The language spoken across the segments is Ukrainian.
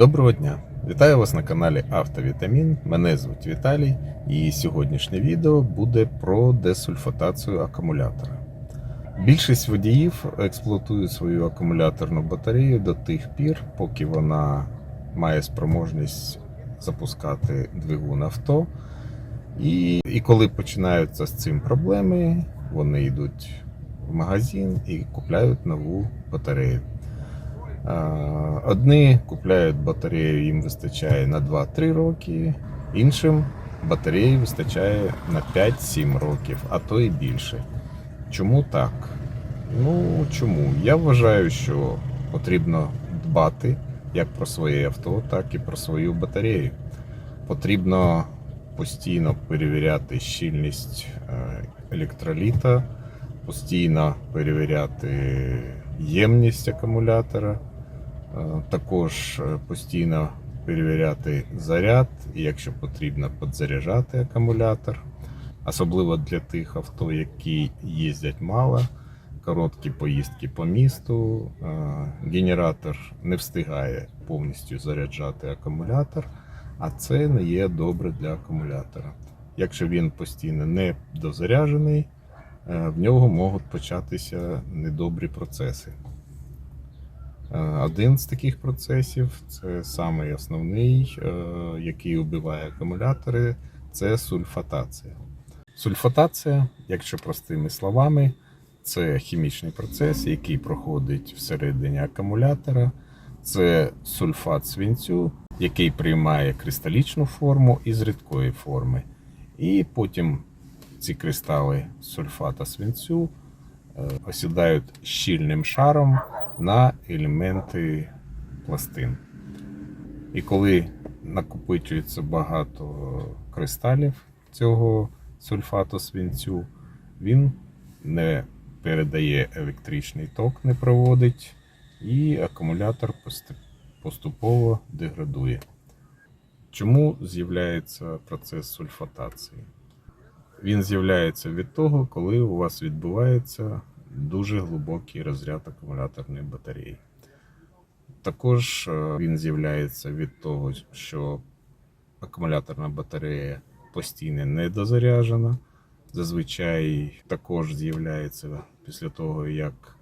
Доброго дня! Вітаю вас на каналі Автовітамін. Мене звуть Віталій, і сьогоднішнє відео буде про десульфатацію акумулятора. Більшість водіїв експлуатують свою акумуляторну батарею до тих пір, поки вона має спроможність запускати двигун авто. І, і коли починаються з цим проблеми, вони йдуть в магазин і купляють нову батарею. Одні купляють батарею, їм вистачає на 2-3 роки, іншим батареї вистачає на 5-7 років, а то і більше. Чому так? Ну чому? Я вважаю, що потрібно дбати як про своє авто, так і про свою батарею. Потрібно постійно перевіряти щільність е, електроліта, постійно перевіряти ємність акумулятора. Е, Також е, постійно перевіряти заряд, якщо потрібно, підзаряджати акумулятор. Особливо для тих авто, які їздять мало, короткі поїздки по місту. Е, Генератор не встигає повністю заряджати акумулятор, а це не є добре для акумулятора. Якщо він постійно не дозаряджений, в нього можуть початися недобрі процеси. Е, Один з таких процесів це самий основний, е, який вбиває акумулятори, це сульфатація. Сульфатація, якщо простими словами, це хімічний процес, який проходить всередині акумулятора. Це сульфат свинцю, який приймає кристалічну форму із рідкої форми. І потім ці кристали сульфата свинцю е, осідають щільним шаром на елементи пластин. І коли накопичується багато кристалів цього сульфату свинцю, він не передає електричний ток, не проводить, і акумулятор поступово деградує. Чому з'являється процес сульфатації? Він з'являється від того, коли у вас відбувається дуже глибокий розряд акумуляторної батареї. Також е, він з'являється від того, що акумуляторна батарея постійно недозаряджена. Зазвичай також з'являється після того, як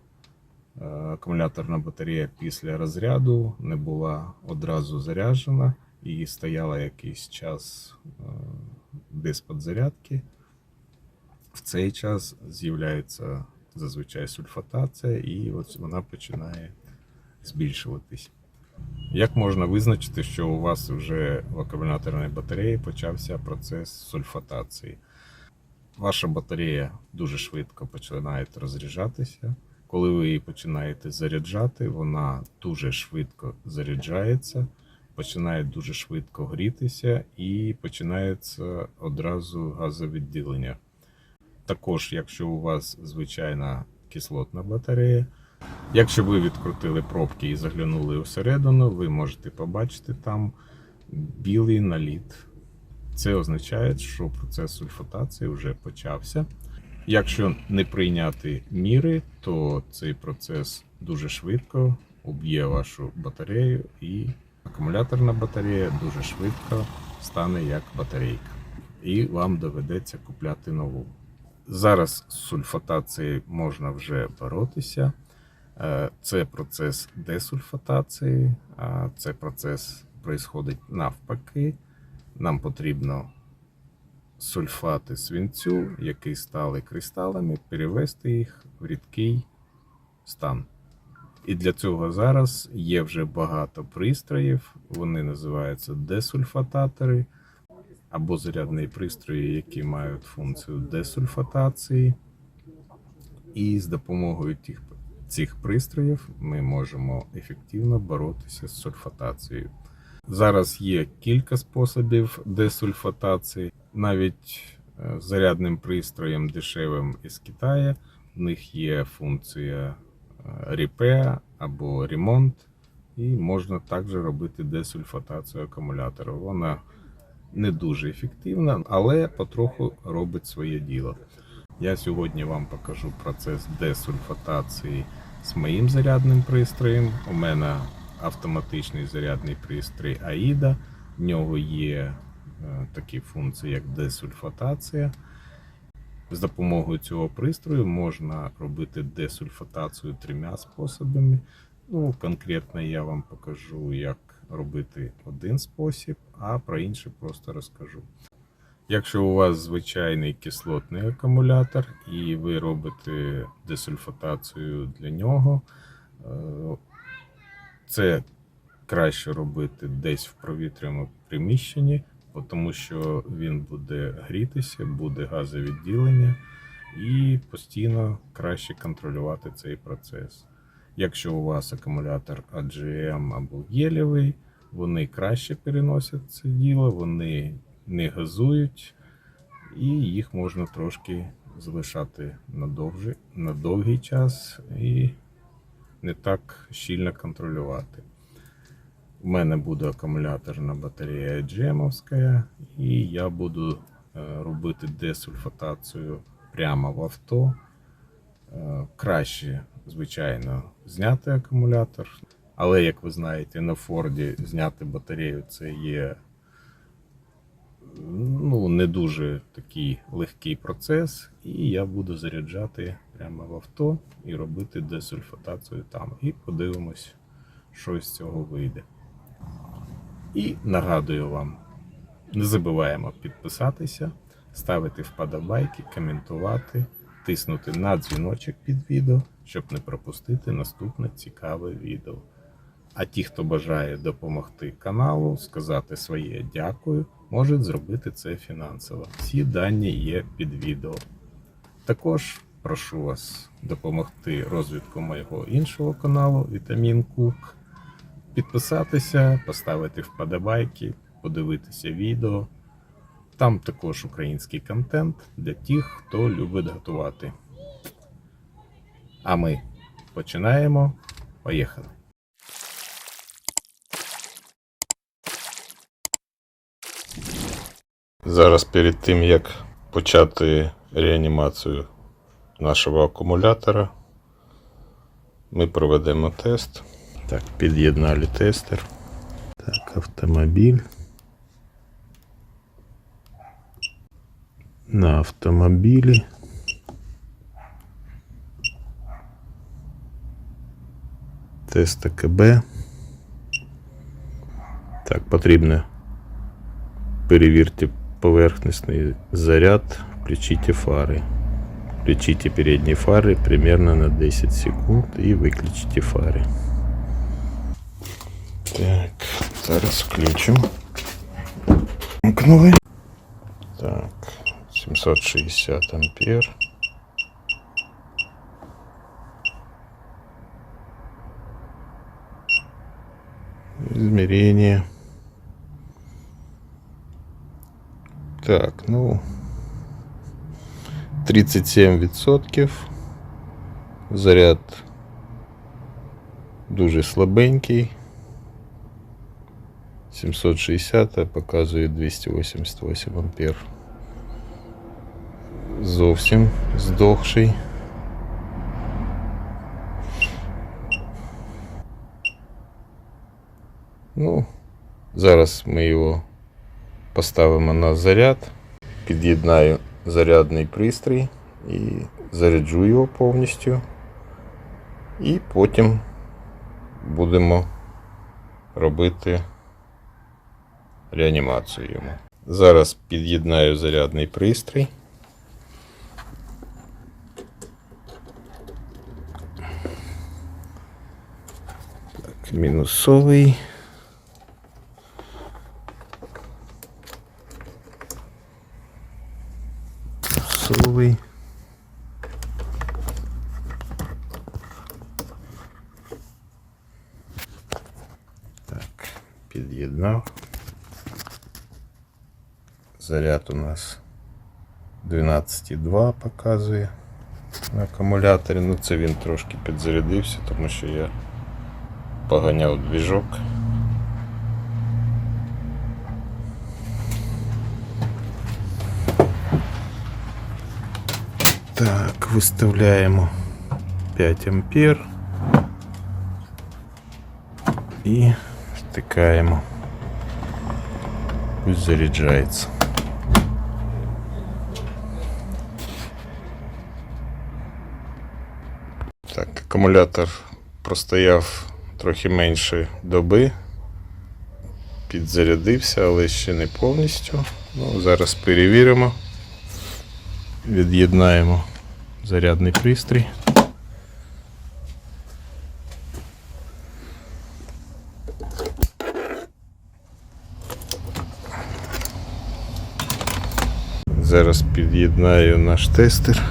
е, акумуляторна батарея після розряду не була одразу заряджена і стояла якийсь час без підзарядки. В цей час з'являється зазвичай сульфатація, і от вона починає збільшуватись. Як можна визначити, що у вас вже в акумуляторній батареї почався процес сульфатації? Ваша батарея дуже швидко починає розряджатися. Коли ви її починаєте заряджати, вона дуже швидко заряджається, починає дуже швидко грітися і починається одразу газовідділення. Також, якщо у вас звичайна кислотна батарея, якщо ви відкрутили пробки і заглянули всередину, ви можете побачити там білий наліт. Це означає, що процес сульфатації вже почався. Якщо не прийняти міри, то цей процес дуже швидко уб'є вашу батарею, і акумуляторна батарея дуже швидко стане як батарейка. І вам доведеться купляти нову. Зараз з сульфатацією можна вже боротися. Е, Це процес десульфатації, це процес происходить навпаки. Нам потрібно сульфати свинцю, які стали кристалами, перевести їх в рідкий стан. І для цього зараз є вже багато пристроїв, вони називаються десульфататори або зарядні пристрої, які мають функцію десульфатації. І з допомогою тих, цих пристроїв ми можемо ефективно боротися з сульфатацією. Зараз є кілька способів десульфатації. Навіть е, зарядним пристроєм дешевим із Китаю. В них є функція репе або ремонт, і можна також робити десульфатацію акумулятора. Вона не дуже ефективна, але потроху робить своє діло. Я сьогодні вам покажу процес десульфатації з моїм зарядним пристроєм. У мене автоматичний зарядний пристрій AIDA. В нього є е, такі функції, як десульфатація. З допомогою цього пристрою можна робити десульфатацію трьома способами. Ну, конкретно я вам покажу, як робити один спосіб, а про інший просто розкажу. Якщо у вас звичайний кислотний акумулятор і ви робите десульфатацію для нього, е, це краще робити десь в провітряному приміщенні, тому що він буде грітися, буде газовідділення і постійно краще контролювати цей процес. Якщо у вас акумулятор AGM або гелєвий, вони краще переносять це діло, вони не газують, і їх можна трошки залишати на, довжи, на довгий час і не так щільно контролювати. У мене буде акумуляторна батарея GM, і я буду е, робити десульфатацію прямо в авто. Е, Краще, звичайно, зняти акумулятор. Але, як ви знаєте, на Форді зняти батарею це є ну, не дуже такий легкий процес. І я буду заряджати прямо в авто і робити десульфатацію там. І подивимось, що з цього вийде. І нагадую вам, не забуваємо підписатися, ставити вподобайки, коментувати, тиснути на дзвіночок під відео, щоб не пропустити наступне цікаве відео. А ті, хто бажає допомогти каналу, сказати своє дякую, можуть зробити це фінансово. Всі дані є під відео. Також прошу вас допомогти розвитку моєго іншого каналу Вітамін Кук, підписатися, поставити вподобайки, подивитися відео. Там також український контент для тих, хто любить готувати. А ми починаємо. Поїхали! Зараз перед тим, як почати реанімацію нашого акумулятора, ми проведемо тест. Так, під'єднали тестер. Так, автомобіль. На автомобілі. Тест АКБ. Так, потрібно перевірте поверхностный заряд, включите фары. Включите передние фары примерно на 10 секунд и выключите фары. Так, зараз включим. Вмкнули. Так, 760 ампер. Измерение. Так, ну 37%. Заряд дуже слабенький. 760 а показує 288 ампер. Зовсім здохший. Ну, зараз ми його поставимо на заряд, під'єднаю зарядний пристрій і заряджу його повністю. І потім будемо робити реанімацію йому. Зараз під'єднаю зарядний пристрій. Мінусовий. Мінусовий. Так, під'єднав. Заряд у нас 12,2 показує на акумуляторі. Ну це він трошки підзарядився, тому що я поганяв двіжок. Так, виставляємо 5 ампер. і втикаємо. Пусть заряджається. Так, акумулятор простояв трохи менше доби. Підзарядився, але ще не повністю. Ну, зараз перевіримо. Від'єднаємо зарядний пристрій. Зараз під'єднаю наш тестер.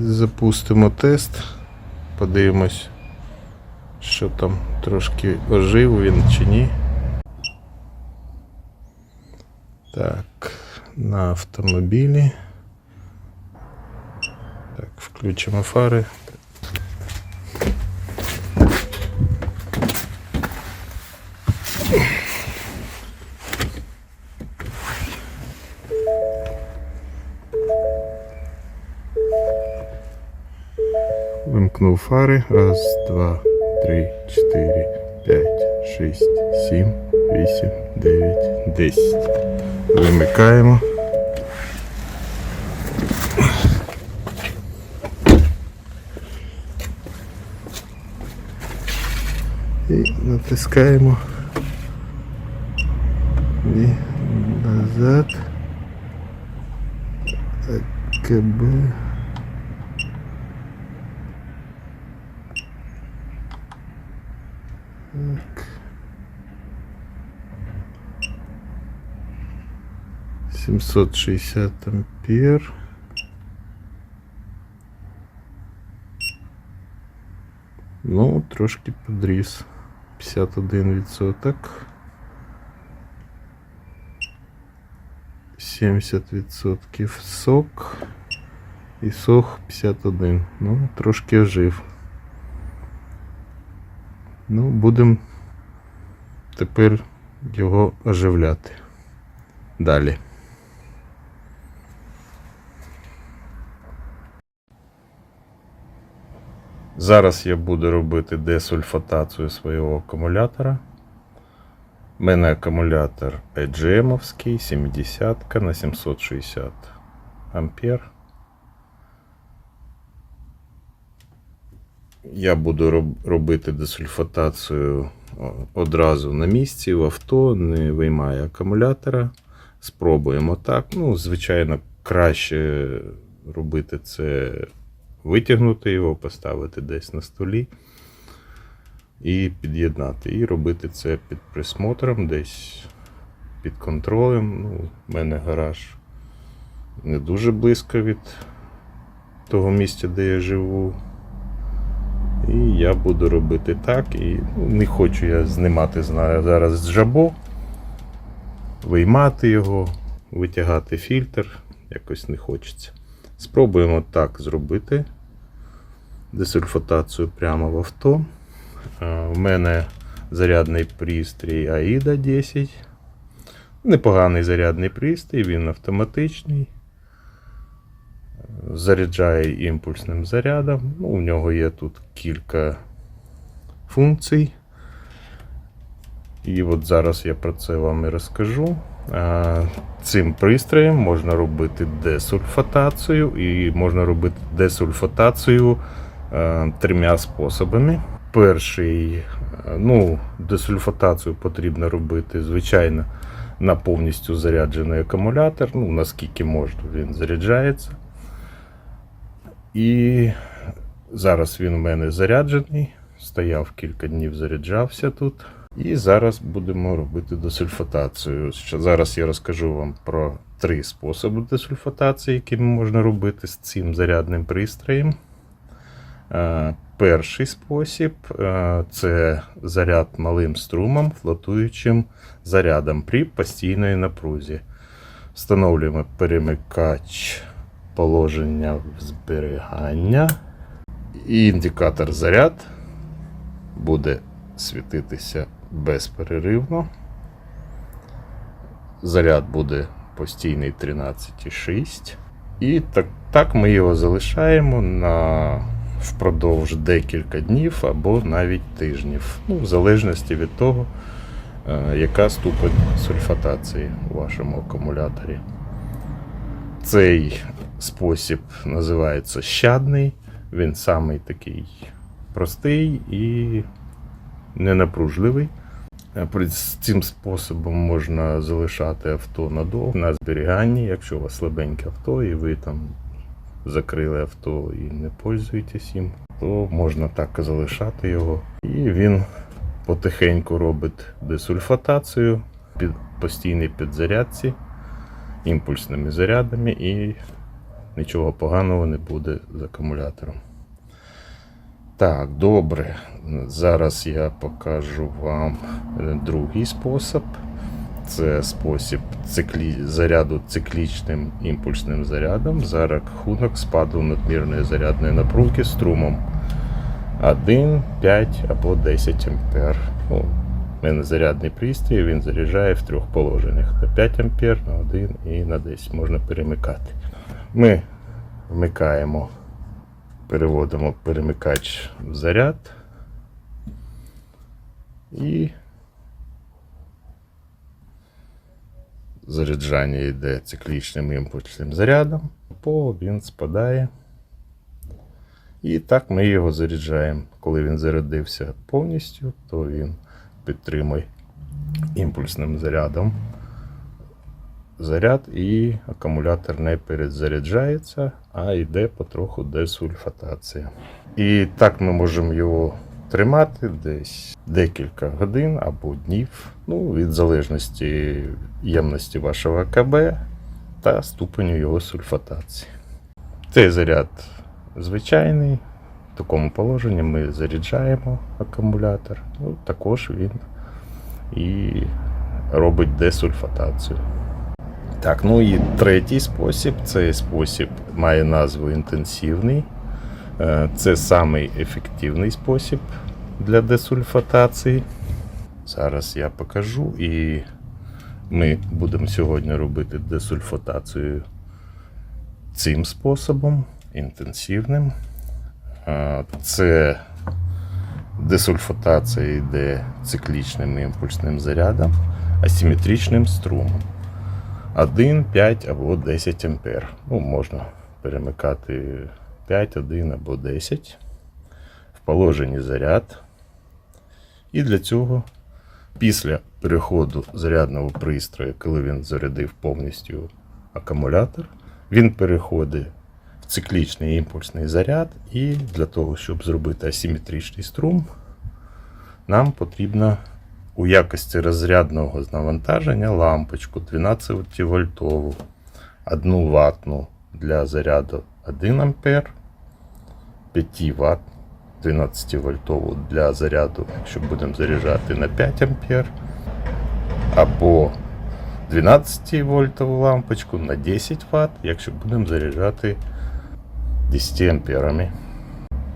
Запустимо тест, подивимось, що там трошки ожив він чи ні. Так, на автомобілі. Так, включимо фари. Вимкнув фари. Раз, два, три, чотири, п'ять, шість, сім, вісім, дев'ять, десять. Вимикаємо. І натискаємо. І назад. КБ. 760 ампер. Ну, трошки подріс. 51%. 70% сок. І сох 51. Ну, трошки ожив. Ну, будемо тепер його оживляти. Далі. Зараз я буду робити десульфатацію свого акумулятора. У мене акумулятор EGM 70 на 760 ампер. Я буду робити десульфатацію одразу на місці в авто, не виймаю акумулятора. Спробуємо так. Ну, звичайно, краще робити це, витягнути його, поставити десь на столі і під'єднати. І робити це під присмотром, десь під контролем. Ну, У мене гараж не дуже близько від того місця, де я живу. І я буду робити так. І ну, не хочу я знімати зараз жабо, виймати його, витягати фільтр. Якось не хочеться. Спробуємо так зробити. Десульфатацію прямо в авто. Е, У мене зарядний пристрій AIDA 10. Непоганий зарядний пристрій, він автоматичний. Заряджає імпульсним зарядом. Ну, у нього є тут кілька функцій. І от зараз я про це вам і розкажу. Е, Цим пристроєм можна робити десульфатацію, і можна робити десульфатацію е, трьома способами. Перший, е, ну, десульфатацію потрібно робити, звичайно, на повністю заряджений акумулятор. Ну, наскільки можна, він заряджається. І зараз він у мене заряджений. Стояв кілька днів, заряджався тут. І зараз будемо робити десульфатацію. Зараз я розкажу вам про три способи десульфатації, які можна робити з цим зарядним пристроєм. Е, Перший спосіб е, це заряд малим струмом, флотуючим зарядом при постійній напрузі. Встановлюємо перемикач положення зберігання. І індикатор заряд буде світитися безперервно. Заряд буде постійний 13,6. І так, так ми його залишаємо на впродовж декілька днів або навіть тижнів. Ну, в залежності від того, е, яка ступень сульфатації у вашому акумуляторі. Цей спосіб називається щадний. Він самий такий простий і ненапружливий. Е, З цим способом можна залишати авто надовго на зберіганні, якщо у вас слабеньке авто і ви там закрили авто і не пользуєтесь їм, то можна так залишати його. І він потихеньку робить десульфатацію під постійній підзарядці імпульсними зарядами і нічого поганого не буде з акумулятором. Так, добре. Зараз я покажу вам е, другий спосіб. Це спосіб циклі... заряду циклічним імпульсним зарядом за рахунок спаду надмірної зарядної напруги струмом 1, 5 або 10 ампер. Ну, у мене зарядний пристрій, він заряджає в трьох положеннях: на 5 ампер, на 1 і на 10 можна перемикати. Ми вмикаємо, переводимо перемикач в заряд і заряджання йде циклічним імпульсним зарядом, по він спадає. І так ми його заряджаємо. Коли він зарядився повністю, то він підтримує імпульсним зарядом заряд і акумулятор не перезаряджається, а йде потроху десульфатація. І так ми можемо його тримати десь декілька годин або днів, ну, від залежності ємності вашого АКБ та ступеню його сульфатації. Цей заряд звичайний. В такому положенні ми заряджаємо акумулятор. Ну, також він і робить десульфатацію. Так, ну і третій спосіб. Цей спосіб має назву інтенсивний. Е, Це самий ефективний спосіб для десульфатації. Зараз я покажу і ми будемо сьогодні робити десульфатацію цим способом, інтенсивним. Це десульфатація йде циклічним імпульсним зарядом, асиметричним струмом. 1, 5 або 10 ампер. Ну, можна перемикати 5, 1 або 10 в положенні заряд. І для цього після переходу зарядного пристрою, коли він зарядив повністю акумулятор, він переходить в циклічний імпульсний заряд, і для того, щоб зробити асиметричний струм, нам потрібно у якості розрядного навантаження лампочку 12 вольтову, 1 ватну для заряду 1 А, 5 Вт 12 вольтову для заряду, якщо будемо заряджати на 5 А, або 12 вольтову лампочку на 10 Вт, якщо будемо заряджати 10 амперами.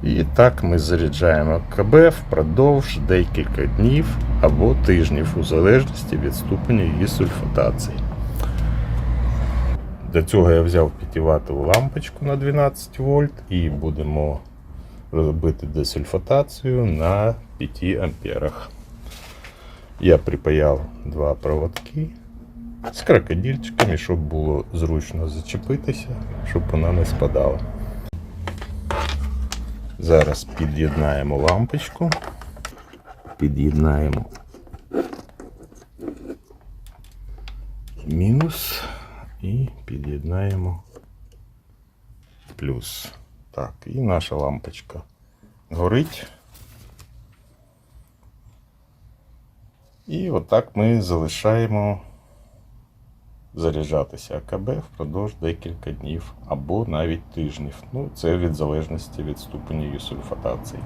І так ми заряджаємо КБ впродовж декілька днів або тижнів, у залежності від ступеня її сульфатації. Для цього я взяв 5-ваттову лампочку на 12 вольт і будемо робити десульфатацію на 5 амперах. Я припаяв два проводки з крокодильчиками, щоб було зручно зачепитися, щоб вона не спадала. Зараз під'єднаємо лампочку. Під'єднаємо мінус і під'єднаємо плюс. Так, і наша лампочка горить. І отак ми залишаємо заряджатися АКБ впродовж декілька днів або навіть тижнів. Ну, це від залежності від ступеню її сульфатації.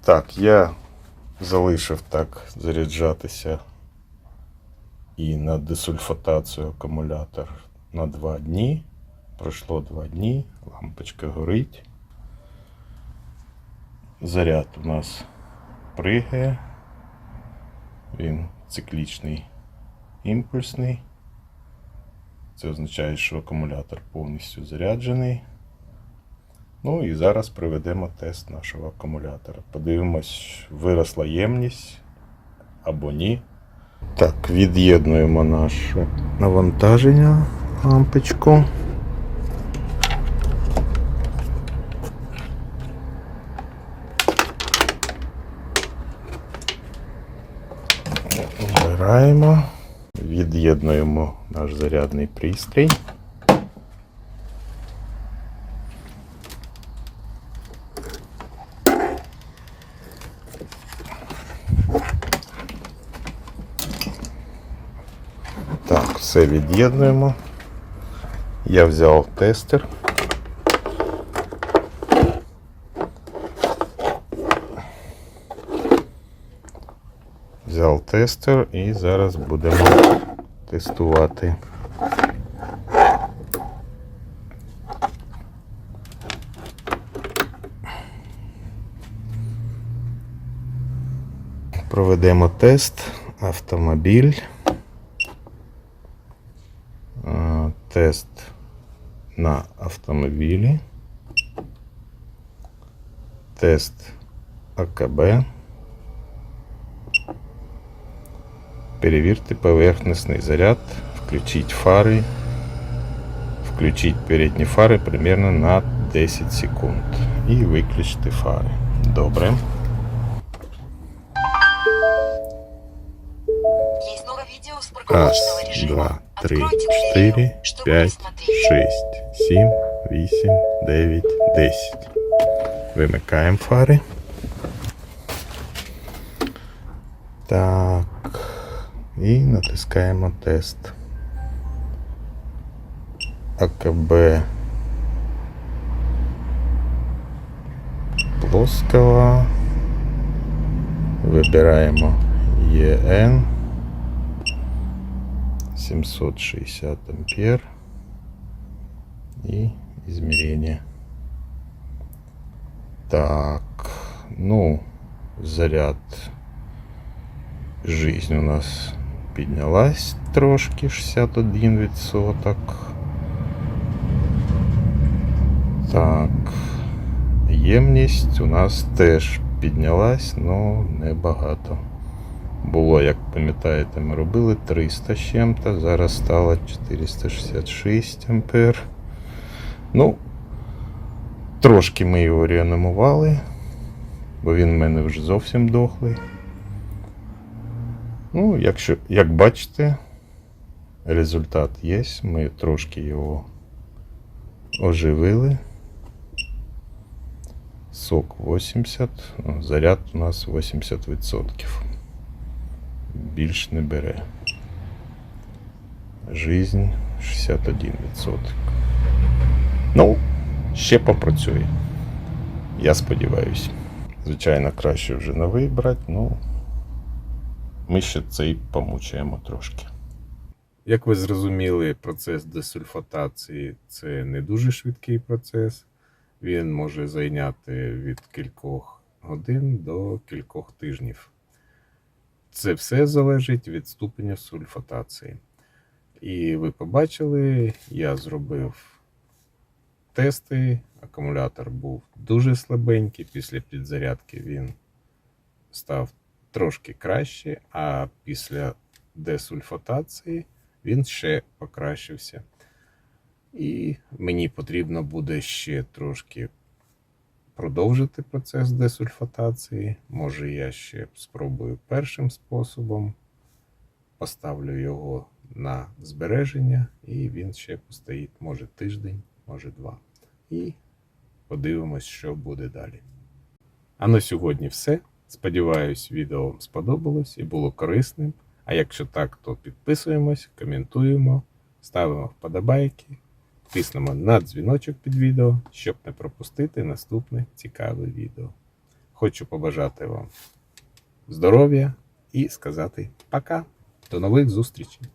Так, я залишив так заряджатися і на десульфатацію акумулятор на 2 дні. Пройшло 2 дні, лампочка горить. Заряд у нас пригає. Він циклічний імпульсний. Це означає, що акумулятор повністю заряджений. Ну і зараз проведемо тест нашого акумулятора. Подивимось, виросла ємність або ні. Так, від'єднуємо наше навантаження лампочку. Обираємо, від'єднуємо наш зарядний пристрій. Так, все від'єднуємо. Я взяв тестер. Взяв тестер і зараз будемо тестувати. Проведемо тест автомобіль. Тест на автомобілі. Тест АКБ. Перевірте поверхностний заряд. Включіть фари. Включіть передні фари примерно на 10 секунд. І виключити фари. Добре. Есть новое видео с Раз, парковочного режима. два, три, Откройте чотири, превью, чтобы п'ять, посмотреть. шість, сім, вісім, дев'ять, десять. Вимикаємо фари. Так. І натискаємо тест. АКБ плоского. Вибираємо ЕН 760 ампер и измерение. Так, ну, заряд жизнь у нас піднялась трошки 61%. Так, ємність у нас теж піднялась, але небагато. Було, як пам'ятаєте, ми робили 300 з чим-то, зараз стало 466 ампер. Ну, трошки ми його реанімували, бо він в мене вже зовсім дохлий. Ну, якщо, як бачите, результат є. Ми трошки його оживили. Сок 80, ну, заряд у нас 80%. Більш не бере. Жизнь 61%. Ну, ще попрацює. Я сподіваюся. Звичайно, краще вже новий брати, ну ми ще цей помучаємо трошки. Як ви зрозуміли, процес десульфатації це не дуже швидкий процес. Він може зайняти від кількох годин до кількох тижнів. Це все залежить від ступеня сульфатації. І ви побачили, я зробив тести. Акумулятор був дуже слабенький. Після підзарядки він став трошки краще, а після десульфатації він ще покращився. І мені потрібно буде ще трошки продовжити процес десульфатації. Може, я ще спробую першим способом. Поставлю його на збереження, і він ще постоїть, може тиждень, може два. І подивимось, що буде далі. А на сьогодні все. Сподіваюсь, відео вам сподобалось і було корисним. А якщо так, то підписуємось, коментуємо, ставимо вподобайки, тиснемо на дзвіночок під відео, щоб не пропустити наступне цікаве відео. Хочу побажати вам здоров'я і сказати пока. До нових зустрічей!